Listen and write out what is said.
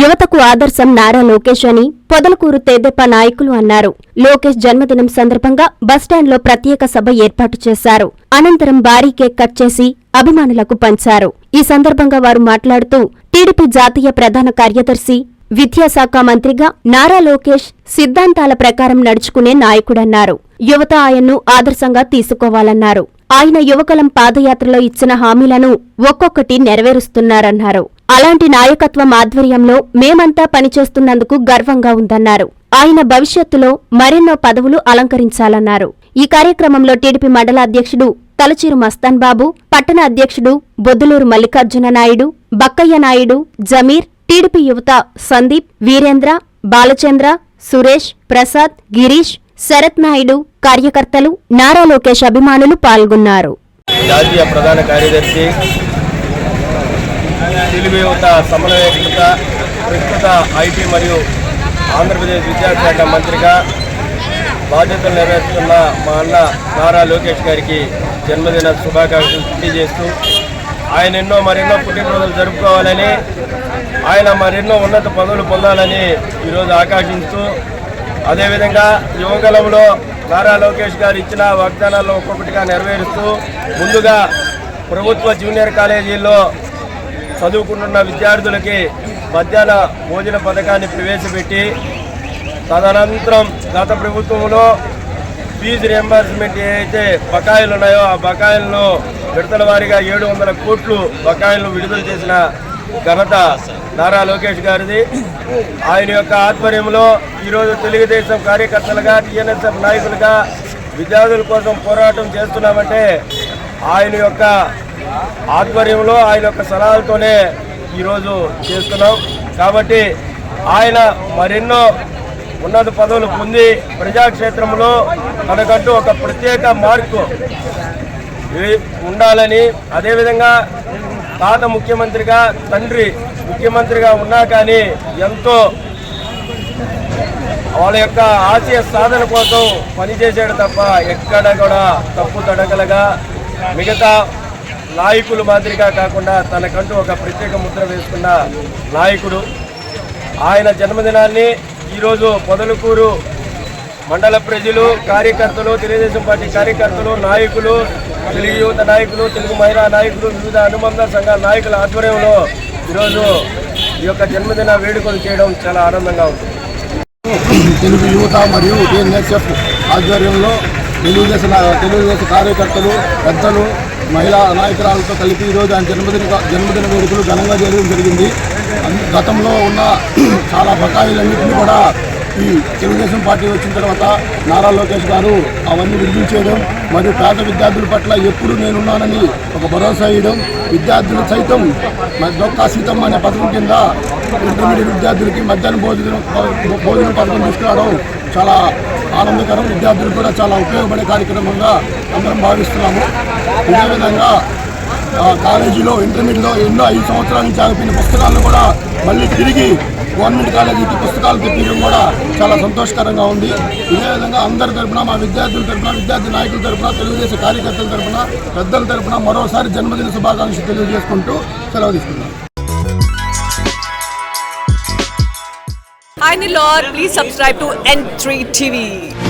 యువతకు ఆదర్శం నారా లోకేష్ అని పొదలకూరు తేదెప్ప నాయకులు అన్నారు. లోకేష్ జన్మదినం సందర్భంగా బస్టాండ్లో ప్రత్యేక సభ ఏర్పాటు చేశారు. అనంతరం భారీ కేక్ కట్ చేసి అభిమానులకు పంచారు. ఈ సందర్భంగా వారు మాట్లాడుతూ టీడీపీ జాతీయ ప్రధాన కార్యదర్శి విద్యాశాఖ మంత్రిగా నారా లోకేష్ సిద్ధాంతాల ప్రకారం నడుచుకునే నాయకుడన్నారు. యువత ఆయన్ను ఆదర్శంగా తీసుకోవాలన్నారు. ఆయన యువకలం పాదయాత్రలో ఇచ్చిన హామీలను ఒక్కొక్కటి నెరవేరుస్తున్నారన్నారు. అలాంటి నాయకత్వం ఆధ్వర్యంలో మేమంతా పనిచేస్తున్నందుకు గర్వంగా ఉందన్నారు. ఆయన భవిష్యత్తులో మరెన్నో పదవులు అలంకరించాలన్నారు. ఈ కార్యక్రమంలో టీడీపీ మండల అధ్యక్షుడు తలచీరు మస్తాన్ బాబు పట్టణ అధ్యక్షుడు బొద్దులూరు మల్లికార్జున నాయుడు బక్కయ్య నాయుడు జమీర్ టీడీపీ యువత సందీప్ వీరేంద్ర బాలచంద్ర సురేష్ ప్రసాద్ గిరీష్ శరత్ నాయుడు కార్యకర్తలు నారా లోకేష్ అభిమానులు పాల్గొన్నారు. జాతీయ ప్రధాన కార్యదర్శి తెలివి యువత సమన్వయకృత ప్రస్తుత ఐటీ మరియు ఆంధ్రప్రదేశ్ విద్యాశాఖ మంత్రిగా బాధ్యతలు నెరవేరుస్తున్న మా అన్న నారా లోకేష్ గారికి జన్మదిన శుభాకాంక్షలు తెలియజేస్తూ ఆయన ఎన్నో మరెన్నో పుట్టినరోజులు జరుపుకోవాలని ఆయన మరెన్నో ఉన్నత పదవులు పొందాలని ఈరోజు ఆకాంక్షిస్తూ అదేవిధంగా యువగలంలో నారా లోకేష్ గారు ఇచ్చిన వాగ్దానాలను ఒక్కొక్కటిగా నెరవేరుస్తూ ముందుగా ప్రభుత్వ జూనియర్ కాలేజీల్లో చదువుకుంటున్న విద్యార్థులకి మధ్యాహ్న భోజన పథకాన్ని ప్రవేశపెట్టి తదనంతరం గత ప్రభుత్వంలో ఫీజు రియంబర్స్మెంట్ ఏదైతే బకాయిలు ఉన్నాయో ఆ బకాయిలను విడతల వారీగా ఏడు వందల కోట్లు బకాయిలను విడుదల చేసిన ఘనత నారా లోకేష్ గారిది. ఆయన యొక్క ఆధ్వర్యంలో ఈరోజు తెలుగుదేశం కార్యకర్తలుగా టీఎన్ఎస్ఎఫ్ నాయకులుగా విద్యార్థుల కోసం పోరాటం చేస్తున్నామంటే ఆయన యొక్క ఆధ్వర్యంలో ఆయన యొక్క సలహాలతోనే ఈరోజు చేస్తున్నాం. కాబట్టి ఆయన మరెన్నో ఉన్నత పదవులు పొంది ప్రజాక్షేత్రంలో తనకంటూ ఒక ప్రత్యేక మార్కు ఉండాలని అదేవిధంగా తాత ముఖ్యమంత్రిగా తండ్రి ముఖ్యమంత్రిగా ఉన్నా కానీ ఎంతో వాళ్ళ యొక్క ఆశయ సాధన కోసం పనిచేసాడు తప్ప ఎక్కడ కూడా తప్పు తడకలుగా మిగతా నాయకులు మాదిరిగా కాకుండా తనకంటూ ఒక ప్రత్యేక ముద్ర వేసుకున్న నాయకుడు. ఆయన జన్మదినాన్ని ఈరోజు పొదలకూరు మండల ప్రజలు కార్యకర్తలు తెలుగుదేశం పార్టీ కార్యకర్తలు నాయకులు తెలుగు యువత నాయకులు తెలుగు మహిళా నాయకులు వివిధ అనుబంధ సంఘాల నాయకుల ఆధ్వర్యంలో ఈరోజు ఈ యొక్క జన్మదిన వేడుకలు చేయడం చాలా ఆనందంగా ఉంటుంది తెలుగు యువత మరియు టీఎన్ఎస్ఎఫ్ ఆధ్వర్యంలో తెలుగుదేశం తెలుగుదేశం కార్యకర్తలు పెద్దలు మహిళా నాయకురాలతో కలిపి ఈరోజు ఆయన జన్మదిన జన్మదిన వేడుకలు ఘనంగా చేయడం జరిగింది. గతంలో ఉన్న చాలా బకాయిలన్నింటినీ కూడా ఈ తెలుగుదేశం పార్టీ వచ్చిన తర్వాత నారా లోకేష్ గారు అవన్నీ విడుదల చేయడం మరియు పేద విద్యార్థుల పట్ల ఎప్పుడు నేనున్నానని ఒక భరోసా ఇవ్వడం విద్యార్థులు సైతం దొక్కా డొక్కా సీతమ్మ అనే పథకం కింద ఇంటర్మీడియట్ విద్యార్థులకి మధ్యాహ్నం భోజనం భోజనం పథకం తీసుకురావడం చాలా ఆనందకరం. విద్యార్థులకు కూడా చాలా ఉపయోగపడే కార్యక్రమంగా అందరం భావిస్తున్నాము. ఇదే విధంగా కాలేజీలో ఇంటర్మీడియట్లో ఎన్నో ఐదు సంవత్సరాల నుంచి ఆగిపోయిన పుస్తకాలను కూడా మళ్ళీ తిరిగి గవర్నమెంట్ కాలేజీకి పుస్తకాలు తెప్పించడం కూడా చాలా సంతోషకరంగా ఉంది. ఇదే విధంగా అందరి తరపున మా విద్యార్థుల తరపున విద్యార్థి నాయకుల తరపున తెలుగుదేశం కార్యకర్తల తరపున పెద్దల తరపున మరోసారి జన్మదిన శుభాకాంక్షలు తెలియజేసుకుంటూ సెలవు తీసుకున్నాను Hi Nilor, please subscribe to N3 TV.